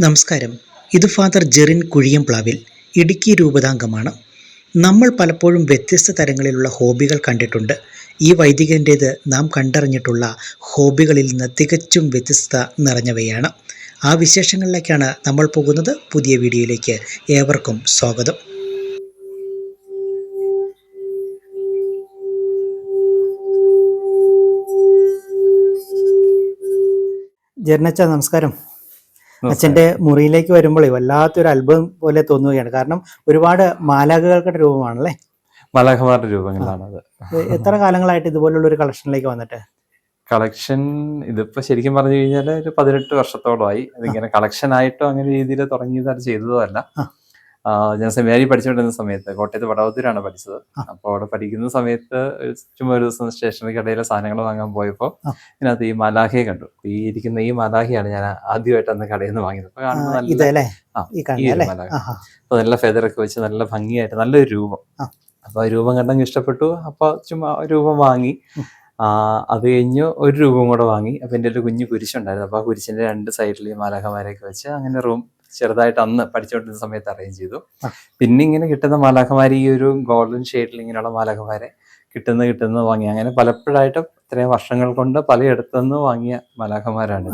നമസ്കാരം. ഇത് ഫാദർ ജെറിൻ കുഴിയംപ്ലാവിൽ ഇടുക്കി രൂപതാംഗമാണ്. നമ്മൾ പലപ്പോഴും വ്യത്യസ്ത തരങ്ങളിലുള്ള ഹോബികൾ കണ്ടിട്ടുണ്ട്. ഈ വൈദികന്റേത് നാം കണ്ടറിഞ്ഞിട്ടുള്ള ഹോബികളിൽ നിന്ന് തികച്ചും വ്യത്യസ്ത നിറഞ്ഞവയാണ്. ആ വിശേഷങ്ങളിലേക്കാണ് നമ്മൾ പോകുന്നത്. പുതിയ വീഡിയോയിലേക്ക് ഏവർക്കും സ്വാഗതം. ജെറിനച്ച നമസ്കാരം. അച്ഛന്റെ മുറിയിലേക്ക് വരുമ്പോഴേ വല്ലാത്തൊരു അത്ഭുതം പോലെ തോന്നുകയാണ്. കാരണം ഒരുപാട് മാലാഖകളുടെ രൂപമാണല്ലേ? മാലാഖമാരുടെ രൂപങ്ങളാണ് അത്. എത്ര കാലങ്ങളായിട്ട് ഇതുപോലുള്ള ഒരു കളക്ഷനിലേക്ക് വന്നിട്ട്? കളക്ഷൻ ഇതിപ്പോ ശരിക്കും പറഞ്ഞു കഴിഞ്ഞാൽ ഒരു പതിനെട്ട് വർഷത്തോളമായി. ഇതിങ്ങനെ കളക്ഷൻ ആയിട്ടോ അങ്ങനെ രീതിയിൽ തുടങ്ങിയത് അത് ചെയ്തതോ അല്ല. ഞാൻ സെമിനാരി പഠിച്ചുകൊണ്ടിരുന്ന സമയത്ത് കോട്ടയത്ത് വടവത്തൂരാണ് പഠിച്ചത്. അപ്പോൾ അവിടെ പഠിക്കുന്ന സമയത്ത് ചുമ്മാ ഒരു ദിവസം സ്റ്റേഷനറി കടയിലെ സാധനങ്ങൾ വാങ്ങാൻ പോയപ്പോൾ. ഇതിനകത്ത് ഈ മലാഖയെ കണ്ടു. ഈ ഇരിക്കുന്ന ഈ മലാഖയാണ് ഞാൻ ആദ്യമായിട്ട് അന്ന് കടയിൽ നിന്ന് വാങ്ങിയത്. അപ്പൊ കാണുന്നത് കാണുമ്പോൾ നല്ല നല്ല ഫെദറൊക്കെ വെച്ച് നല്ല ഭംഗിയായിട്ട് നല്ലൊരു രൂപം. അപ്പോൾ അപ്പൊ ആ രൂപം കണ്ടെങ്കിൽ ഇഷ്ടപ്പെട്ടു. അപ്പൊ ചുമ്മാ രൂപം വാങ്ങി. അത് കഴിഞ്ഞ് ഒരു രൂപം കൂടെ വാങ്ങി. അപ്പൊ എന്റെ ഒരു കുഞ്ഞു കുരിശുണ്ടായിരുന്നു. അപ്പൊ ആ കുരിശിന്റെ രണ്ട് സൈഡിൽ ഈ മാലാഖമാരെയൊക്കെ വെച്ച് അങ്ങനെ റൂം ചെറുതായിട്ട് അന്ന് പഠിച്ചുകൊണ്ടിരുന്ന സമയത്ത് അറേഞ്ച് ചെയ്തു. പിന്നെ ഇങ്ങനെ കിട്ടുന്ന മാലാഖമാര് ഈ ഒരു ഗോൾഡൻ ഷെയ്ഡിൽ ഇങ്ങനെയുള്ള മാലാഖമാരെ കിട്ടുന്ന കിട്ടുന്ന വാങ്ങി അങ്ങനെ പലപ്പോഴായിട്ട് ഇത്രയും വർഷങ്ങൾ കൊണ്ട് പലയിടത്തുനിന്ന് വാങ്ങിയ മലാഖമാരാണ്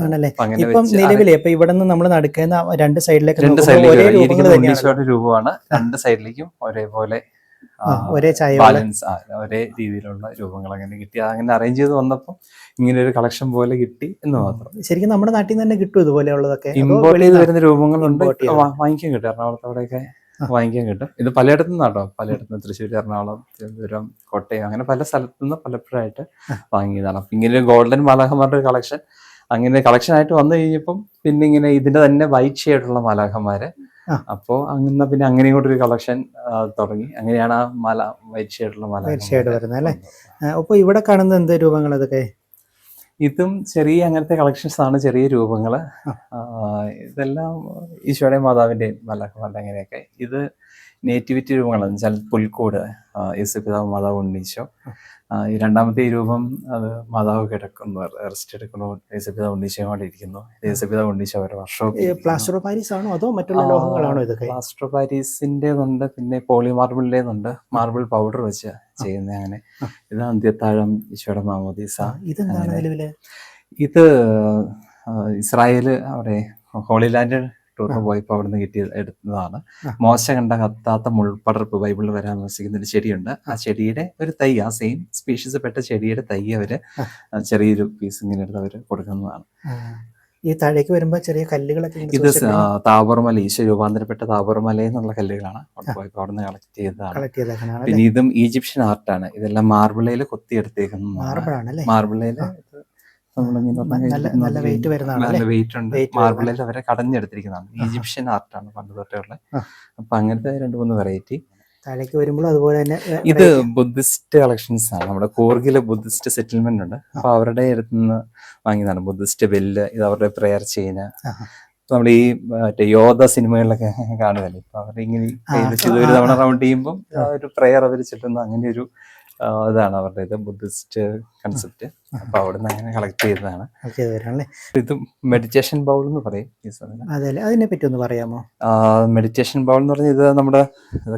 ഇപ്പം നിലവിലെ ഇപ്പൊ ഇവിടെ നിന്ന് നമ്മൾ നടക്കുന്ന രണ്ട് സൈഡിലേക്ക് രണ്ട് സൈഡിലേക്ക് രൂപമാണ്. രണ്ട് സൈഡിലേക്കും ഒരേപോലെ ഒരേ ചായ ബാലൻസ് ഒരേ രീതിയിലുള്ള രൂപങ്ങൾ അങ്ങനെ കിട്ടി. അങ്ങനെ അറേഞ്ച് ചെയ്ത് വന്നപ്പോൾ ഇങ്ങനെ ഒരു കളക്ഷൻ പോലെ കിട്ടി എന്ന് മാത്രം. ശരിക്കും നമ്മുടെ നാട്ടിൽ നിന്ന് തന്നെ കിട്ടും ഇതുപോലെയുള്ളതൊക്കെ. ഇമ്പോർട്ട് ചെയ്ത് വരുന്ന രൂപങ്ങളുണ്ട്. വാങ്ങിക്കാൻ കിട്ടും. എറണാകുളത്ത് അവിടെയൊക്കെ വാങ്ങിക്കാൻ കിട്ടും. ഇത് പലയിടത്തു നിന്നാട്ടോ. പലയിടത്തുനിന്ന് തൃശ്ശൂർ എറണാകുളം തിരുവനന്തപുരം കോട്ടയം അങ്ങനെ പല സ്ഥലത്തു നിന്ന് പലപ്പോഴായിട്ട് വാങ്ങിയതാണ്. അപ്പൊ ഇങ്ങനെ ഒരു ഗോൾഡൻ മാലാഖമാരുടെ ഒരു കളക്ഷൻ അങ്ങനെ കളക്ഷൻ ആയിട്ട് വന്നു കഴിഞ്ഞപ്പം പിന്നെ ഇങ്ങനെ ഇതിന്റെ തന്നെ വൈറ്റ് ഷെയ്ഡുള്ള മാലാഖമാര്. അപ്പോ അങ്ങനെ പിന്നെ അങ്ങനെ കൂടെ ഒരു കളക്ഷൻ തുടങ്ങി. അങ്ങനെയാണ് ആ മല വൈറ്റ് ഷെയ്ഡുള്ള മല വൈറ്റ് വരുന്നത് അല്ലേ? അപ്പൊ ഇവിടെ കാണുന്ന എന്ത് രൂപങ്ങൾ അതൊക്കെ ഇതും ചെറിയ അങ്ങനത്തെ കളക്ഷൻസ് ആണ് ചെറിയ രൂപങ്ങൾ ഇതെല്ലാം ഈശോയുടെയും മാതാവിന്റെയും മലക്കുമാരുടെ അങ്ങനെയൊക്കെ. ഇത് നേറ്റിവിറ്റി രൂപങ്ങളാണ്. വെച്ചാൽ പുൽക്കൂട് ആ, യേശുപിതാവ് മാതാവ് ഉണ്ണീശോ. ഈ രണ്ടാമത്തെ രൂപം അത് മാതാവ് കിടക്കുന്നു അറസ്റ്റ് എടുക്കുന്നു യേശുപിതാവ് ഉണ്ണീശോ അവിടെ ഇരിക്കുന്നു. യേശുപിതാവ് ഉണ്ണീശോ വർഷമൊക്കെ ഇരിക്കുന്നു. പ്ലാസ്റ്റർ ഓഫ് പാരീസ് ആണോ അതോ മറ്റുള്ള ലോഹങ്ങളാണോ ഇതൊക്കെ? പ്ലാസ്റ്റർ പാരീസിന്റെതുണ്ട് പിന്നെ പോളി മാർബിളിന്റെതുണ്ട് മാർബിൾ പൗഡർ വെച്ച് ചെയ്യുന്ന അങ്ങനെ. ഇതാണ് ഇത് അന്ത്യത്താഴം ഈശോയുടെ മാമോദീസ ഇതെന്താണ് നിലവിൽ? ഇത് ഇസ്രായേൽ ഇസ്രായേൽ അവിടെ ഹോളി ലാൻഡ് ടൂറിന്. പോയപ്പോൾ അവിടുന്ന് കിട്ടിയ എടുത്തതാണ്. മോശ കണ്ട കത്താത്ത മുൾപ്പടർപ്പ് ബൈബിളിൽ വരാൻ താമസിക്കുന്ന ഒരു ചെടിയുണ്ട്. ആ ചെടിയുടെ ഒരു തൈ ആ സെയിം സ്പീഷീസ് പെട്ട ചെടിയുടെ തൈ അവർ ചെറിയൊരു പീസ് ഇങ്ങനെ എടുത്ത് അവർ കൊടുക്കുന്നതാണ്. ഈ താഴേക്ക് വരുമ്പോൾ ചെറിയ കല്ലുകളൊക്കെ ഇത് താപർമല ഈശോ രൂപാന്തരപ്പെട്ട താപർമല എന്നുള്ള കല്ലുകളാണ് അവിടെ നിന്ന് പോയപ്പോൾ കളക്ട് ചെയ്തതാണ്. പിന്നെ ഇതും ഈജിപ്ഷ്യൻ ആർട്ടാണ് ഇതെല്ലാം മാർബിളയിൽ കൊത്തിയെടുത്തേക്കുന്ന മാർബിളയിൽ നല്ല- വെയിറ്റ് വരുന്നതാണ് വെയിറ്റ് ഉണ്ട്. മാർബിളിൽ അവരെ കടഞ്ഞെടുത്തിരിക്കുന്നതാണ്. ഈജിപ്ഷ്യൻ ആർട്ടാണ് പണ്ട് തൊട്ടുള്ള. അപ്പൊ അങ്ങനത്തെ രണ്ട് മൂന്ന് വെറൈറ്റി താഴേക്ക് വരുമ്പോൾ അതുപോലെ തന്നെ ഇത്. ബുദ്ധിസ്റ്റ് കളക്ഷൻസ് ആണ്. നമ്മുടെ കൂർഗിലെ ബുദ്ധിസ്റ്റ് സെറ്റിൽമെന്റ് ഉണ്ട്. അപ്പൊ അവരുടെ അടുത്ത് നിന്ന് വാങ്ങിയതാണ് ബുദ്ധിസ്റ്റ് ബെല്ല് ഇത് അവരുടെ പ്രെയർ ചെയ്യുന്ന. നമ്മൾ ഈ മറ്റേ യോധ സിനിമകളിലൊക്കെ കാണുമല്ലേ ഇപ്പൊ അവരിങ്ങനെ ഒരു തവണ റൗണ്ട് ചെയ്യുമ്പോൾ ഒരു പ്രെയർ അവർ ചെല്ലുന്ന അങ്ങനെ ഒരു ഇതാണ് അവരുടെ ഇത് ബുദ്ധിസ്റ്റ് കൺസെപ്റ്റ് അപ്പൊ അവിടുന്ന് അങ്ങനെ കളക്ട് ചെയ്തതാണ്. ഇത് മെഡിറ്റേഷൻ ബൗൾ എന്ന് പറയും ഈ സാധനം. അതിനെ പറ്റി ഒന്ന് പറയാമോ? മെഡിറ്റേഷൻ ബൗൾ എന്ന് പറഞ്ഞാൽ ഇത് നമ്മുടെ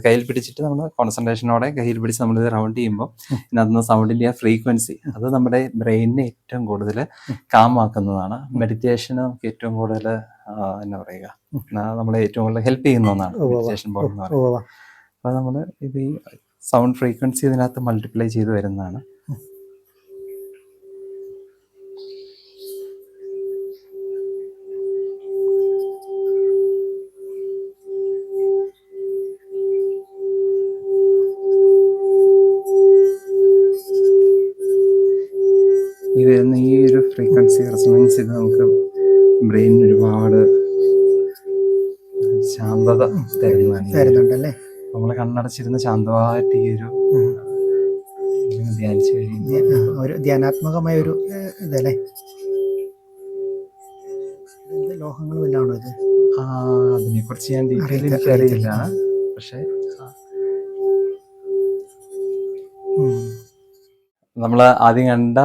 കയ്യിൽ പിടിച്ചിട്ട് നമ്മൾ കോൺസെൻട്രേഷനോടെ കയ്യിൽ പിടിച്ച് നമ്മൾ ഇത് റൗണ്ട് ചെയ്യുമ്പോൾ. ഇതിനകത്ത് സൗണ്ടിന്റെ ആ ഫ്രീക്വൻസി അത് നമ്മുടെ ബ്രെയിനിനെ ഏറ്റവും കൂടുതൽ കാമാക്കുന്നതാണ് മെഡിറ്റേഷൻ നമുക്ക് ഏറ്റവും കൂടുതൽ എന്നാ പറയുക? നമ്മളെ ഏറ്റവും കൂടുതൽ ഹെൽപ്പ് ചെയ്യുന്ന ഒന്നാണ്. മെഡിറ്റേഷൻ ബൗൾ എന്ന് പറയുന്നത്. അപ്പൊ നമ്മൾ ഇത് സൗണ്ട് ഫ്രീക്വൻസി ഇതിനകത്ത് മൾട്ടിപ്ലൈ ചെയ്ത് വരുന്നതാണ്. ഈ വരുന്ന ഈ ഒരു ഫ്രീക്വൻസി റെസണൻസ് ഇത് നമുക്ക് ബ്രെയിനിന് ഒരുപാട് ശാന്തത തരുന്നതാണ്. തരുന്നുണ്ടല്ലേ? നമ്മൾ കണ്ണടച്ചിരുന്ന് ശാന്തമായിട്ട് ഈ ഒരു. ധ്യാനിച്ചു ധ്യ- കഴിയുമ്പോൾ ഒരു ധ്യാനാത്മകമായ ഒരു ഇതല്ലേ? ലോഹങ്ങൾ വല്ലാണോ ഇത്? ആ അതിനെ കുറിച്ച് ഞാൻ ഡീറ്റെയിൽ അറിയില്ല, പക്ഷേ. നമ്മൾ ആദ്യം കണ്ട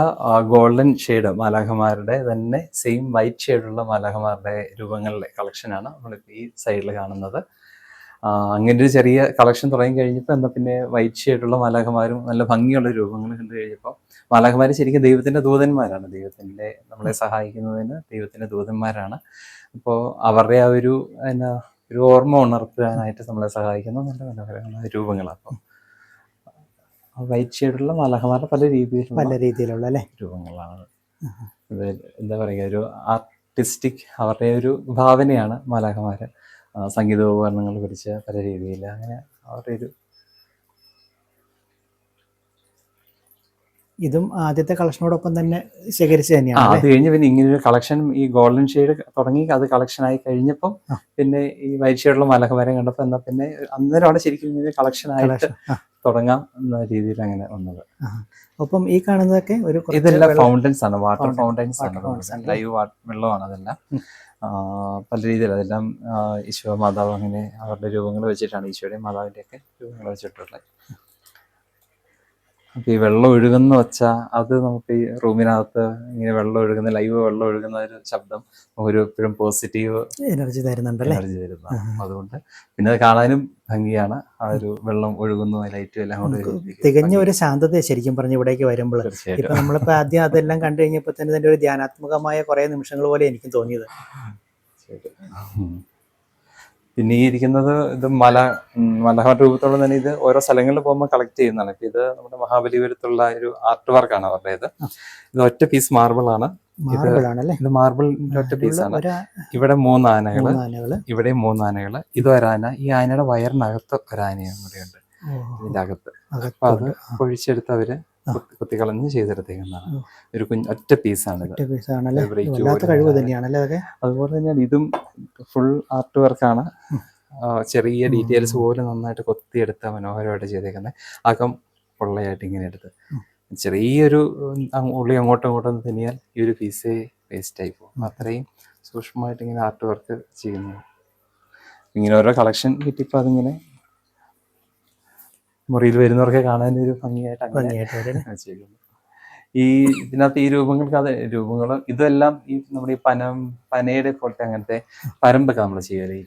ഗോൾഡൻ ഷെയ്ഡ് മാലാഖമാരുടെ തന്നെ സെയിം വൈറ്റ് ഷെയ്ഡുള്ള മാലാഖമാരുടെ രൂപങ്ങളുടെ കളക്ഷനാണ് നമ്മളിപ്പോൾ ഈ സൈഡിൽ കാണുന്നത്. അങ്ങനെ ഒരു ചെറിയ കളക്ഷൻ തുടങ്ങി കഴിഞ്ഞപ്പോൾ എന്നാൽ പിന്നെ വൈറ്റ് ഷെയ്ഡുള്ള മാലാഖമാരും നല്ല ഭംഗിയുള്ള രൂപങ്ങൾ കണ്ടു കഴിഞ്ഞപ്പോൾ മാലാഖമാർ ശരിക്കും ദൈവത്തിന്റെ ദൂതന്മാരാണ്. ദൈവത്തിന്റെ നമ്മളെ സഹായിക്കുന്നതിന് ദൈവത്തിന്റെ ദൂതന്മാരാണ്. അപ്പോൾ അവരുടെ ആ ഒരു എന്നാ ഒരു ഓർമ്മ ഉണർത്താനായിട്ട് നമ്മളെ സഹായിക്കുന്ന. നല്ല മനോഹരമായ രൂപങ്ങളാണ് അപ്പം വൈറ്റ് ഷെയ്ഡുള്ള മാലാഖമാരുടെ പല രീതിയിൽ പല രീതിയിലുള്ള അല്ലേ? രൂപങ്ങളാണ്. എന്താ പറയുക ഒരു ആർട്ടിസ്റ്റിക് അവരുടെ ഒരു ഭാവനയാണ് മാലാഖമാര്. സംഗീതോപകരണങ്ങൾ പഠിച്ച പല രീതിയിൽ അങ്ങനെ അവരുടെ ഒരു ഇതും ആദ്യത്തെ കളക്ഷനോടൊപ്പം തന്നെ ശേഖരിച്ചു തന്നെയാണ് അത് കഴിഞ്ഞ് പിന്നെ ഇങ്ങനെ ഒരു കളക്ഷൻ ഈ ഗോൾഡൻ ഷെയ്ഡ് തുടങ്ങി അത് കളക്ഷൻ ആയി കഴിഞ്ഞപ്പം പിന്നെ ഈ വൈറ്റ് ഷെയ്ഡുള്ള മാലാഖമാരെ കണ്ടപ്പോൾ എന്നാ പിന്നെ അന്നേരമാണ് ശരിക്കും ഇങ്ങനെ കളക്ഷൻ ആയിട്ട് തുടങ്ങാം എന്ന രീതിയിൽ അങ്ങനെ വന്നത്. ഒപ്പം ഈ കാണുന്നതൊക്കെ ഒരു ഇതെല്ലാം ഫൗണ്ടൻസ് ആണ്. വാട്ടർ ഫൗണ്ടൻസ് ആണ്. ലൈവ് വെള്ളമാണ് അതെല്ലാം. പല രീതിയിൽ അതെല്ലാം ഈശോ മാതാവ് അങ്ങനെ അവരുടെ രൂപങ്ങൾ വെച്ചിട്ടാണ് ഈശോയുടെയും മാതാവിന്റെയൊക്കെ രൂപങ്ങൾ വെച്ചിട്ടുള്ളത്. അപ്പൊ ഈ വെള്ളം ഒഴുകുന്ന വെച്ചാ അത് നമുക്ക് ഈ റൂമിനകത്ത് ഇങ്ങനെ വെള്ളം ഒഴുകുന്ന ലൈവ് വെള്ളം ഒഴുകുന്ന ഒരു ശബ്ദം ഒരു എപ്പോഴും പോസിറ്റീവ് എനർജി തരുന്നുണ്ട് എനർജി തരുന്ന അതുകൊണ്ട് പിന്നെ അത് കാണാനും ഭംഗിയാണ്. ആ ഒരു വെള്ളം ഒഴുകുന്നു ലൈറ്റും എല്ലാം കൊണ്ട് തികഞ്ഞ ഒരു ശാന്തത ശരിക്കും പറഞ്ഞു ഇവിടേക്ക് വരുമ്പോൾ ഇപ്പൊ നമ്മളിപ്പോ ആദ്യം അതെല്ലാം കണ്ടു കഴിഞ്ഞപ്പോൾ തന്നെ തന്നെ ഒരു ധ്യാനാത്മകമായ കുറെ നിമിഷങ്ങൾ പോലെ എനിക്കും തോന്നിയത്. ശരി. പിന്നെ ഈ ഇരിക്കുന്നത് ഇത് മല മലഹാർ രൂപത്തോളം തന്നെ ഇത് ഓരോ സ്ഥലങ്ങളിൽ പോകുമ്പോൾ കളക്ട് ചെയ്യുന്നതാണ്. ഇപ്പൊ ഇത് നമ്മുടെ മഹാബലിപുരത്തുള്ള ഒരു ആർട്ട് വർക്കാണ് അവരുടേത്. ഇത് ഇത് ഒറ്റ പീസ് മാർബിൾ ആണ്. ഇത് മാർബിൾ ഒറ്റ പീസ് ആണ്. ഇവിടെ മൂന്ന് ആനകൾ. ഇവിടെ മൂന്ന് ആനകൾ. ഇത് ഒരാന. ഈ ആനയുടെ വയറിനകത്ത് ഒരാനയും കൂടെ ഉണ്ട് ഇതിന്റെ അകത്ത്. അപ്പൊ അത് പൊഴിച്ചെടുത്ത് അവർ കുത്തിക്കളഞ്ഞ് ചെയ്തെടുത്തേക്കുന്നതാണ്. ഒരു കുഞ്ഞ് ഒറ്റ പീസാണ് കഴിവ് അതൊക്കെ? അതുപോലെ തന്നെയാണ് ഇതും ഫുൾ ആർട്ട് വർക്കാണ് ചെറിയ ഡീറ്റെയിൽസ് പോലും നന്നായിട്ട് കൊത്തിയെടുത്ത മനോഹരമായിട്ട് ചെയ്തേക്കുന്നത് അകം പൊള്ളയായിട്ട് ഇങ്ങനെ എടുത്ത്. ചെറിയൊരു ഉള്ളി അങ്ങോട്ടും ഇങ്ങോട്ടും തിന്നിയാൽ ഈ ഒരു പീസേ വേസ്റ്റ് ആയി പോകും. അത്രയും സൂക്ഷ്മമായിട്ട് ഇങ്ങനെ ആർട്ട് വർക്ക് ചെയ്യുന്നു ഇങ്ങനെ ഓരോ കളക്ഷൻ കിട്ടിയപ്പോൾ അതിങ്ങനെ മുറിയിൽ വരുന്നവർക്ക് കാണാൻ ഒരു ഭംഗിയായിട്ട് ഭംഗിയായിട്ട് ഈ ഇതിനകത്ത് ഈ രൂപങ്ങൾക്ക് അത് രൂപങ്ങൾ ഇതെല്ലാം ഈ നമ്മുടെ ഈ പനം പനയുടെ പോലത്തെ അങ്ങനത്തെ പരമ്പൊക്കെ നമ്മൾ ചെയ്യാറ്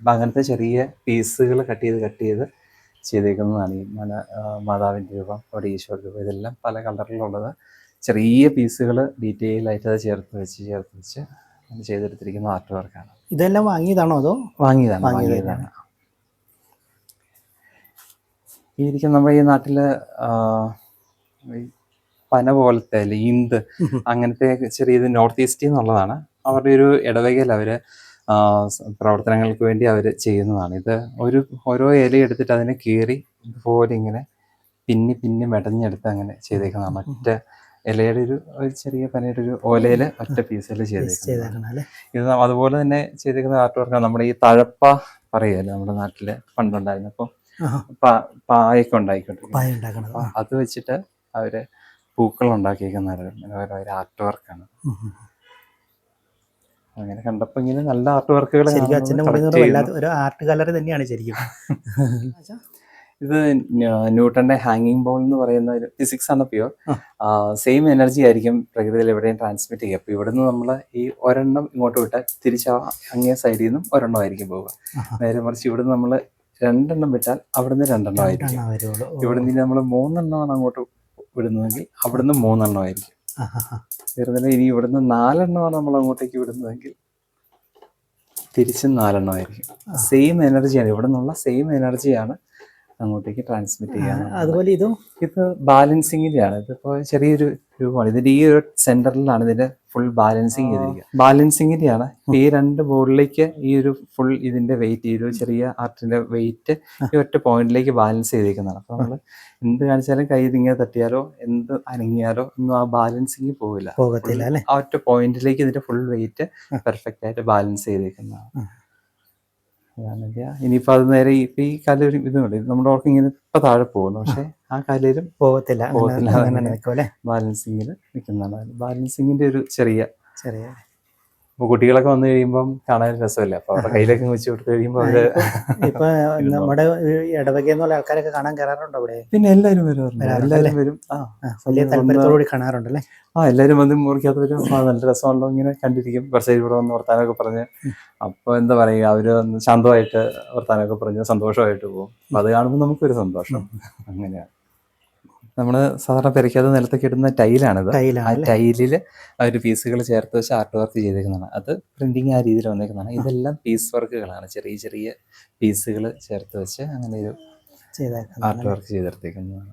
അപ്പൊ അങ്ങനത്തെ ചെറിയ പീസുകൾ കട്ട് ചെയ്ത് കട്ട് ചെയ്ത് ചെയ്തേക്കുന്നതാണ് ഈ മല ആ, മാതാവിന്റെ രൂപം അവിടെ ഈശോ രൂപം. ഇതെല്ലാം പല കളറിലുള്ളത്. ചെറിയ പീസുകൾ ഡീറ്റെയിൽ ആയിട്ട് അത് ചേർത്ത് വെച്ച് ചേർത്ത് വെച്ച് ചെയ്തെടുത്തിരിക്കുന്ന ആർട്ട് വർക്കാണ്. ഇതെല്ലാം വാങ്ങിയതാണോ അതോ വാങ്ങിയതാണ് വാങ്ങിയത് വാങ്ങിയതാണ്. ഈ ഇരിക്കുന്ന നമ്മുടെ ഈ നാട്ടിൽ പന പോലത്തെ അല്ലെ ഈന്ത് അങ്ങനത്തെ ചെറിയ ഇത് നോർത്ത് ഈസ്റ്റിൽ നിന്നുള്ളതാണ് അവരുടെ ഒരു ഇടവകയിൽ അവർ പ്രവർത്തനങ്ങൾക്ക് വേണ്ടി അവർ ചെയ്യുന്നതാണ്. ഇത് ഒരു ഓരോ ഇല എടുത്തിട്ട് അതിനെ കീറി ഇതുപോലെ ഇങ്ങനെ പിന്നി പിന്നി മെടഞ്ഞെടുത്ത് അങ്ങനെ ചെയ്തേക്കുന്നതാണ്. ഒറ്റ ഇലയുടെ ഒരു ചെറിയ പനയുടെ ഒരു ഓലയിൽ ഒറ്റ പീസിൽ ചെയ്തേക്കുന്നത് ഇത് അതുപോലെ തന്നെ ചെയ്തേക്കുന്ന ആർട്ട് വർക്കാണ് നമ്മുടെ ഈ തഴപ്പ പറയുമല്ലോ നമ്മുടെ നാട്ടിൽ പണ്ടുണ്ടായിരുന്നു അപ്പം ആഹാ. പാ- പായൊക്കെ അത് വെച്ചിട്ട് അവർ പൂക്കൾ ഉണ്ടാക്കിയിരിക്കുന്ന ആർട്ട് വർക്കാണ്. അങ്ങനെ കണ്ടപ്പോ ഇങ്ങനെ നല്ല ആർട്ട് വർക്കുകൾ ഒരു ആർട്ട് ഗാലറി തന്നെയാണ് ശരിക്കും. ഇത് ന്യൂ- ന്യൂട്ടന്റെ ഹാങ്ങിങ് ബോൾ എന്ന് പറയുന്ന ഒരു ഫിസിക്സ് ആണ് പ്യൂർ സെയിം എനർജി ആയിരിക്കും പ്രകൃതിയിൽ എവിടെയും ട്രാൻസ്മിറ്റ് ചെയ്യുക. അപ്പൊ ഇവിടുന്ന് നമ്മൾ ഈ ഒരെണ്ണം ഇങ്ങോട്ട് വിട്ടാൽ തിരിച്ച് അങ്ങേ സൈഡിൽ നിന്നും ഒരെണ്ണം ആയിരിക്കും പോവുക. നേരെ മറിച്ച് ഇവിടുന്ന് നമ്മൾ രണ്ടെണ്ണം വിട്ടാൽ അവിടുന്ന് രണ്ടെണ്ണം ആയിരിക്കും. ഇവിടെ നിന്ന് ഇവിടുന്ന് നമ്മൾ മൂന്നെണ്ണമാണ് അങ്ങോട്ട് വിടുന്നതെങ്കിൽ അവിടുന്ന് മൂന്നെണ്ണം ആയിരിക്കും. വരുന്നില്ല ഇനി ഇവിടുന്ന് നാലെണ്ണമാണ് നമ്മൾ അങ്ങോട്ടേക്ക് വിടുന്നതെങ്കിൽ തിരിച്ചും നാലെണ്ണം ആയിരിക്കും. സെയിം എനർജിയാണ് ഇവിടെ നിന്നുള്ള സെയിം എനർജിയാണ് അങ്ങോട്ടേക്ക് ട്രാൻസ്മിറ്റ് ചെയ്യാൻ അതുപോലെ ഇതും? ഇത് ബാലൻസിങ്ങിന്റെയാണ് ഇതിപ്പോ ചെറിയൊരു രൂപമാണ്. ഇതിന്റെ ഈ ഒരു സെന്ററിലാണ് ഇതിന്റെ ഫുൾ ബാലൻസിങ് ചെയ്തിരിക്കുക. ബാലൻസിങ്ങിന്റെയാണ് ഈ രണ്ട് ബോർഡിലേക്ക് ഈ ഒരു ഫുൾ ഇതിന്റെ വെയിറ്റ് ഈ ഒരു ചെറിയ ആർട്ടിന്റെ വെയിറ്റ് ഈ ഒറ്റ പോയിന്റിലേക്ക് ബാലൻസ് ചെയ്തിരിക്കുന്നതാണ്. അപ്പൊ നമ്മൾ എന്ത് കാണിച്ചാലും കൈ ഇതിങ്ങനെ തട്ടിയാലോ എന്ത് അനങ്ങിയാലോ ഒന്നും ആ ബാലൻസിങ് പോവില്ല പോകത്തില്ല അല്ലേ? ആ ഒറ്റ പോയിന്റിലേക്ക് ഇതിന്റെ ഫുൾ വെയിറ്റ് പെർഫെക്റ്റ് ആയിട്ട് ബാലൻസ് ചെയ്തിരിക്കുന്നതാണ്. ഉം. അതാണ് ഇത്. ഇനിയിപ്പോ അത് നേരെ ഇപ്പൊ ഈ കാലം ഇതുണ്ട്. നമ്മുടെ ഓർക്ക് ഇങ്ങനെ ഇപ്പൊ താഴെ പോകുന്നു. പക്ഷെ ആ കലയിലും പോകത്തില്ല ബാലൻസിങ്ങിൽ നിൽക്കുന്നതാണ്. ബാലൻസിങ്ങിന്റെ ഒരു ചെറിയ ചെറിയ അപ്പൊ കുട്ടികളൊക്കെ വന്നു കഴിയുമ്പം കാണാൻ രസമല്ലേ? അപ്പൊ അവരുടെ കയ്യിലൊക്കെ വെച്ച് കൊടുത്തു കഴിയുമ്പോൾ അവർ ഇപ്പൊ നമ്മുടെ ഇടവക പറഞ്ഞ ആൾക്കാരൊക്കെ കാണാൻ കയറാറുണ്ടോ അവിടെ? പിന്നെ എല്ലാവരും വരും എല്ലാരും എല്ലാവരും വരും. ആ വലിയ താല്പര്യത്തോടുകൂടി കാണാറുണ്ടല്ലേ? ആ എല്ലാവരും വന്ന് മുറിക്കാത്തവരും നല്ല രസമാണല്ലോ ഇങ്ങനെ കണ്ടിരിക്കും. കുറച്ച് ഇവിടെ വന്ന് വർത്താനമൊക്കെ പറഞ്ഞ് അപ്പൊ എന്താ പറയുക അവർ ശാന്തമായിട്ട് വർത്താനമൊക്കെ പറഞ്ഞ് സന്തോഷമായിട്ട് പോകും. അത് കാണുമ്പോൾ നമുക്കൊരു സന്തോഷം. അങ്ങനെയാണ്. നമ്മൾ സാധാരണ പെരക്കാതെ നിലത്തൊക്കെ ഇടുന്ന ടൈലാണിത്. ആ ടൈലിൽ ടൈലിൽ ഒരു പീസുകൾ ചേർത്ത് വെച്ച് ആർട്ട് വർക്ക് ചെയ്തേക്കുന്നതാണ്. അത് പ്രിന്റിങ് ആ രീതിയിൽ വന്നേക്കുന്നതാണ്. ഇതെല്ലാം പീസ് വർക്കുകളാണ് ചെറിയ ചെറിയ പീസുകൾ ചേർത്ത് വെച്ച് അങ്ങനെ ഒരു ആർട്ട് വർക്ക് ചെയ്തെടുത്തേക്കുന്നതാണ്.